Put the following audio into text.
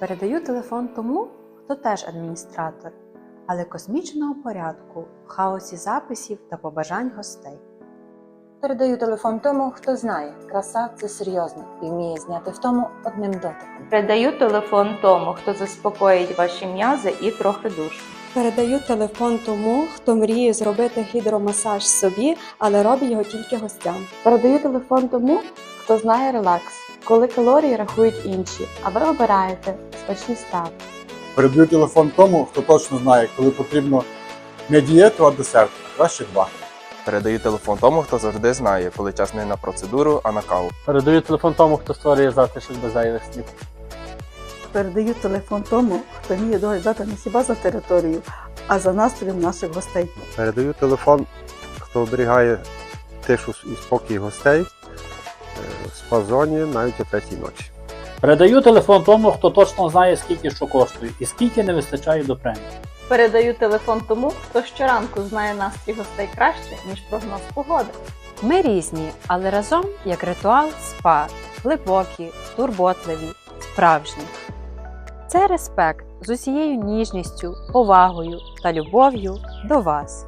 Передаю телефон тому, хто теж адміністратор, але космічного порядку, в хаосі записів та побажань гостей. Передаю телефон тому, хто знає, краса це серйозно і вміє зняти втому одним дотиком. Передаю телефон тому, хто заспокоїть ваші м'язи і трохи душу. Передаю телефон тому, хто мріє зробити гідромасаж собі, але робить його тільки гостям. Передаю телефон тому, хто знає релакс, коли калорії рахують інші, а ви обираєте смачні страви. Передаю телефон тому, хто точно знає, коли потрібно не дієту, а десерт, а краще два. Передаю телефон тому, хто завжди знає, коли час не на процедуру, а на каву. Передаю телефон тому, хто створює затишок без зайвих слів. Передаю телефон тому, хто вміє доглядати не хіба за територію, а за настроєм наших гостей. Передаю телефон, хто оберігає тишу і спокій гостей в спа-зоні навіть о третій ночі. Передаю телефон тому, хто точно знає, скільки що коштує і скільки не вистачає до премії. Передаю телефон тому, хто щоранку знає настрій гостей краще, ніж прогноз погоди. Ми різні, але разом як ритуал спа, глибокі, турботливі, справжні. Це респект з усією ніжністю, повагою та любов'ю до вас.